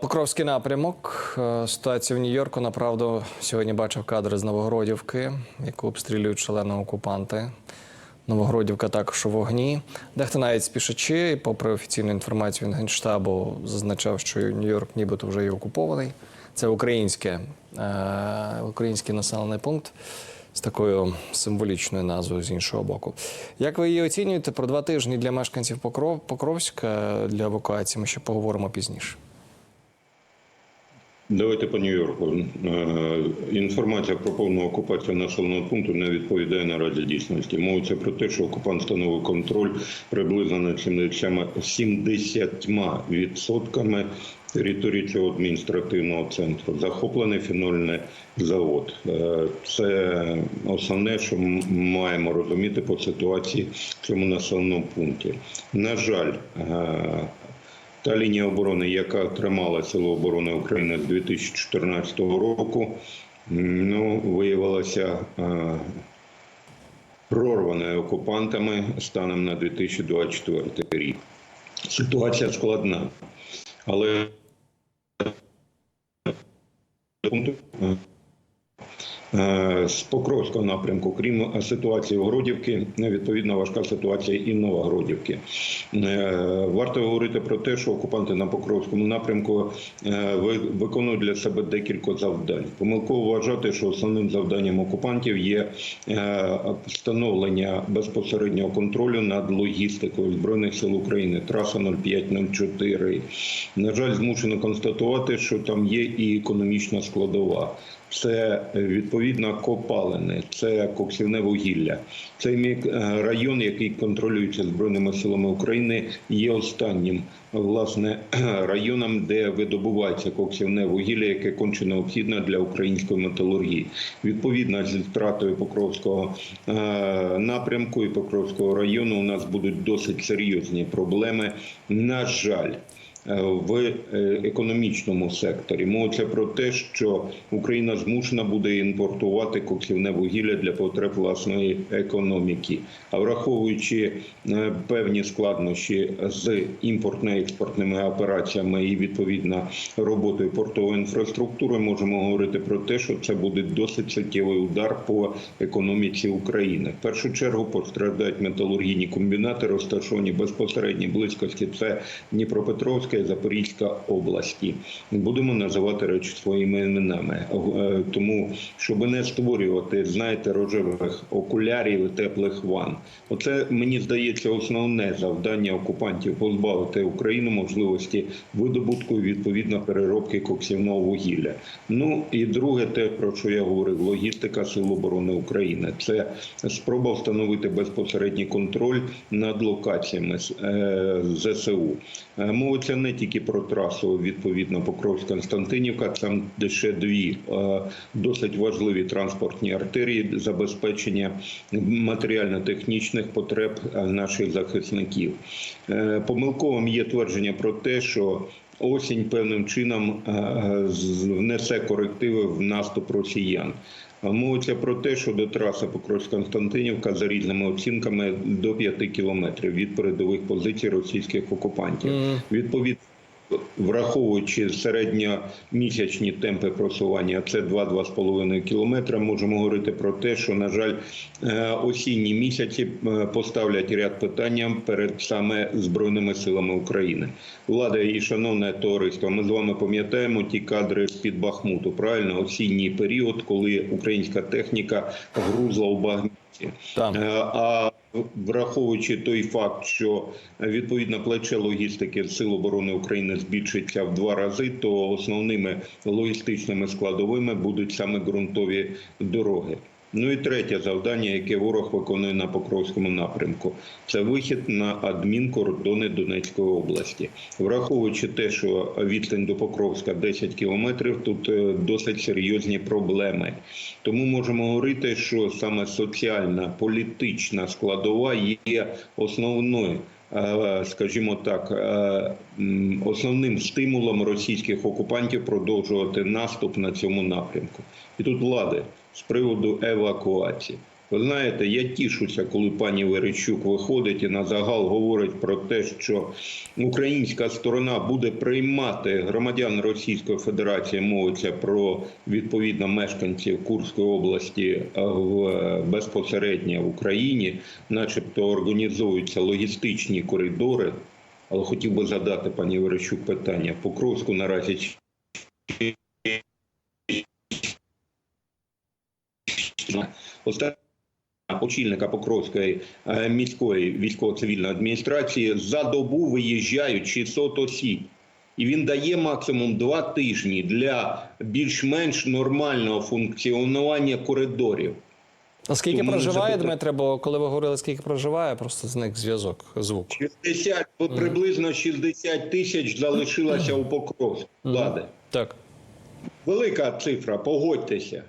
Покровський напрямок. Е, Ситуація в Нью-Йорку. Направду сьогодні бачив кадри з Новогродівки, яку обстрілюють шалено окупанти. Новогродівка також у вогні. Дехто навіть спішачи, попри офіційну інформацію від Генштабу, зазначав, що Нью-Йорк нібито вже є окупований. Це українське, е, український населений пункт з такою символічною назвою з іншого боку. Як ви її оцінюєте про два тижні для мешканців Покров, Покровська для евакуації? Ми ще поговоримо пізніше. Давайте по Нью-Йорку. Е, Інформація про повну окупацію населеного пункту не відповідає наразі дійсності. Мовиться про те, що окупант встановив контроль приблизно на 70% території цього адміністративного центру. Захоплений фенольний завод. Е, Це основне, що ми маємо розуміти по ситуації в цьому населеному пункті. На жаль, е, та лінія оборони, яка тримала Силу оборони України з 2014 року, ну, виявилася е, прорваною окупантами станом на 2024 рік. Ситуація складна, але Е, з Покровського напрямку, крім ситуації в Гродівки, відповідно важка ситуація і в. Е, Варто говорити про те, що окупанти на Покровському напрямку е, ви- виконують для себе декілька завдань. Помилково вважати, що основним завданням окупантів є е, встановлення безпосереднього контролю над логістикою збройних сил України. Траса 0504. На жаль, змушено констатувати, що там є і економічна складова. Це е, відповідно копалини, це коксівне вугілля. Цей е, район, який контролюється збройними силами України, є останнім власне районом, де видобувається коксівне вугілля, яке конче необхідне для української металургії. Відповідно зі втратою Покровського е, напрямку і Покровського району у нас будуть досить серйозні проблеми. На жаль. Е, в е, економічному секторі. Мовиться про те, що Україна змушена буде імпортувати коксівне вугілля для потреб власної економіки. А враховуючи е, певні складнощі з імпортно-експортними операціями і відповідно роботою портової інфраструктури, можемо говорити про те, що це буде досить суттєвий удар по економіці України. В першу чергу постраждають металургійні комбінати, розташовані безпосередньо близькості. Це Дніпропетровська і Запорізька області. Будемо називати речі своїми іменами. Е, Тому, щоб не створювати, знаєте, рожевих окулярів і теплих ван. Оце мені здається основне завдання окупантів позбавити Україну можливості видобутку відповідно переробки коксівного вугілля. Ну і друге, те про що я говорив, логістика Сил оборони України. Це спроба встановити безпосередній контроль над локаціями е, ЗСУ. Е, Мовиться не тільки про трасу відповідно Покровськ-Константинівка, там де ще дві е, досить важливі транспортні артерії забезпечення матеріально-технічних потреб е, наших захисників. Е, Помилковим є твердження про те, що осінь певним чином е, внесе корективи в наступ росіян. Мовиться про те, що до траси Покровськ-Константинівка за різними оцінками до 5 кілометрів від передових позицій російських окупантів. Відповідно, враховуючи середньомісячні темпи просування, це 2-2,5 кілометри, можемо говорити про те, що, на жаль, е, осінні місяці е, поставлять ряд питання перед саме Збройними силами України. Влада і шановне товариство, ми з вами пам'ятаємо ті кадри з-під Бахмуту, правильно, осінній період, коли українська техніка грузла у Багміті. Так. Е, А враховуючи той факт, що відповідно плече логістики Сил оборони України збільшиться в два рази, то основними логістичними складовими будуть саме ґрунтові дороги. Ну і третє завдання, яке ворог виконує на Покровському напрямку, це вихід на адмінкордони Донецької області. Враховуючи те, що відстань до Покровська 10 кілометрів, тут е, досить серйозні проблеми. Тому можемо говорити, що саме соціальна політична складова є основною. е, Скажімо так, е, основним стимулом російських окупантів продовжувати наступ на цьому напрямку. І тут влади з приводу евакуації. Ви знаєте, я тішуся, коли пані Верещук виходить і на загал говорить про те, що українська сторона буде приймати громадян Російської Федерації, мовиться про відповідно мешканців Курської області в безпосередньо в Україні, начебто організуються логістичні коридори. Але хотів би задати пані Верещук питання. Покровську наразі чи- Остання очільника Покровської е, міської військово-цивільної адміністрації за добу виїжджають 600 осіб. І він дає максимум два тижні для більш-менш нормального функціонування коридорів. А скільки Тому проживає запитання- Дмитре? Бо коли ви говорили, скільки проживає, просто зник зв'язок, звук. 60, приблизно 60 тисяч залишилося у Покровську влади. Так. Велика цифра, погодьтеся.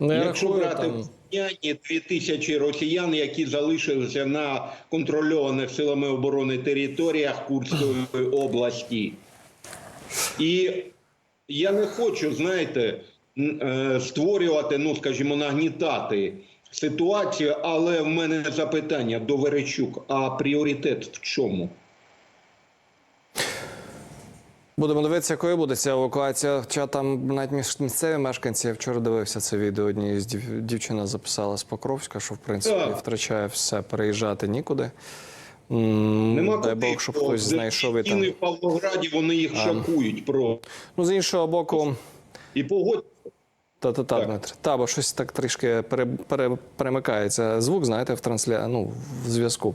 Ну, я Якщо брати в порівнянні 2 тисячі росіян, які залишилися на контрольованих силами оборони територіях Курської області. І я не хочу, знаєте, е, створювати, ну скажімо, нагнітати ситуацію, але в мене запитання до Верещук: а пріоритет в чому? Будемо дивитися, якою буде ця евакуація. Хоча там навіть місцеві мешканці я вчора дивився це відео. Однієї з дів... дівчина записала з Покровська, що в принципі втрачає все, переїжджати нікуди. Нема Дай куди, Бог, щоб хтось знайшов і там. в Павлограді вони їх шокують про Ну з іншого боку. і погодь. Та та та Так. Дмитре. Та, бо щось так трішки пере, пере, перемикається звук, знаєте, в трансля... ну, в зв'язку.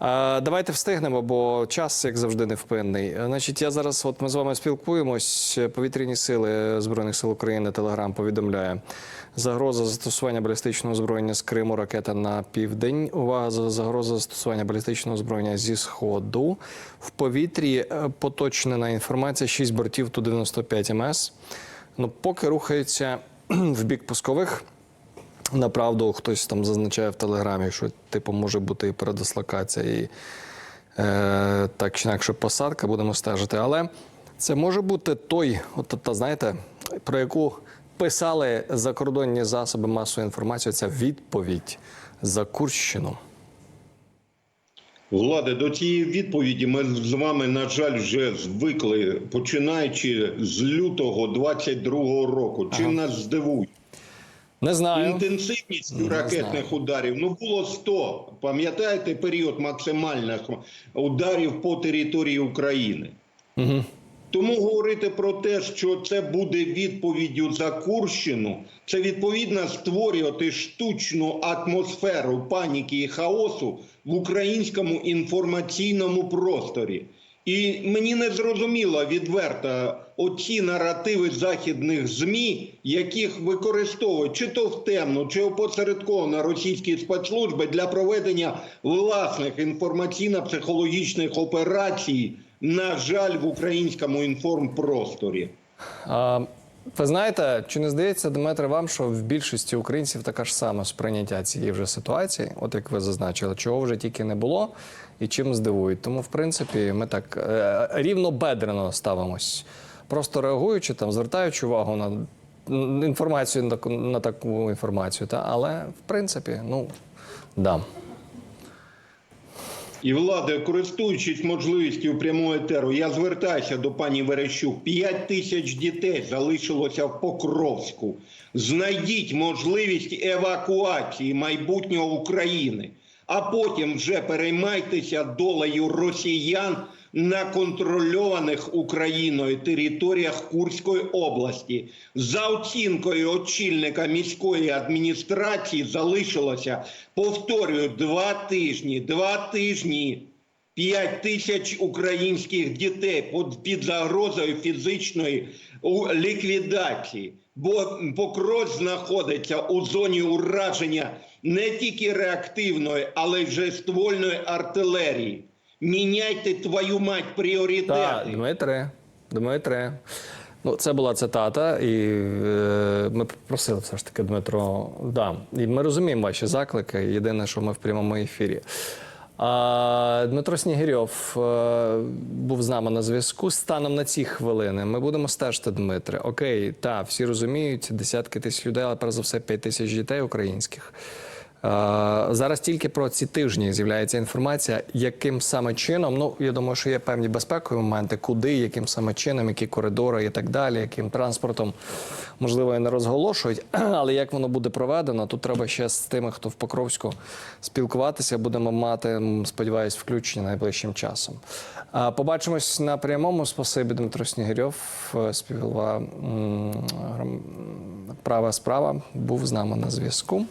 Давайте встигнемо, бо час, як завжди, невпинний. Значить, я зараз, от ми з вами спілкуємось. Повітряні сили Збройних сил України Телеграм повідомляє. Загроза застосування балістичного озброєння з Криму, ракета на південь. Увага загроза застосування балістичного озброєння зі сходу. В повітрі е, поточнена інформація: 6 бортів Ту-95 МС. Ну, поки рухаються в бік пускових. Направду, хтось там зазначає в телеграмі, що типу може бути і передислокація, і е, так чи інакше посадка, будемо стежити. Але це може бути той, от та знаєте, про яку писали закордонні засоби масової інформації. Ця відповідь за Курщину. Влади, до цієї відповіді ми з вами, на жаль, вже звикли, починаючи з лютого 22-го року. Чим нас здивує? Не знаю. Інтенсивність ракетних знаю. ударів ну було 100. Пам'ятаєте період максимальних ударів по території України? Угу. Тому говорити про те, що це буде відповіддю за Курщину, це відповідно створювати штучну атмосферу паніки і хаосу в українському інформаційному просторі. І мені не зрозуміло відверто оці наративи західних змі, яких використовують чи то в темну, чи опосередковано російські спецслужби для проведення власних інформаційно-психологічних операцій, на жаль, в українському інформпросторі. А, ви знаєте, чи не здається, Дмитре, вам, що в більшості українців така ж сама сприйняття цієї вже ситуації, от як ви зазначили, чого вже тільки не було і чим здивують. Тому, в принципі, ми так е, рівнобедрено ставимось, просто реагуючи там, звертаючи увагу на інформацію на, таку- на таку інформацію. Та але в принципі, ну да. І влади, користуючись можливістю прямого етеру, я звертаюся до пані Верещук. П'ять тисяч дітей залишилося в Покровську. Знайдіть можливість евакуації майбутнього України, а потім вже переймайтеся долею росіян на контрольованих Україною територіях Курської області. За оцінкою очільника міської адміністрації залишилося, повторюю, два тижні. Два тижні. П'ять тисяч українських дітей під загрозою фізичної ліквідації. Бо Покров знаходиться у зоні ураження не тільки реактивної, але й вже ствольної артилерії. Міняйте твою мать пріоритети. Так, Дмитре, Дмитре. Ну, це була цитата, і е, ми попросили все ж таки Дмитро. Да. І ми розуміємо ваші заклики. Єдине, що ми в прямому ефірі. А, Дмитро Снігирьов е, був з нами на зв'язку. Станом на ці хвилини ми будемо стежити, Дмитре. Окей, та всі розуміють, десятки тисяч людей, але перш за все 5 тисяч дітей українських. Зараз тільки про ці тижні з'являється інформація, яким саме чином. Ну я думаю, що є певні безпекові моменти, куди, яким саме чином, які коридори і так далі, яким транспортом можливо і не розголошують. Але як воно буде проведено, тут треба ще з тими, хто в Покровську спілкуватися. Будемо мати, сподіваюсь, включення найближчим часом. Побачимось на прямому. Спасибі Дмитро Снігирьов, е, співголова права справа, був з нами на зв'язку.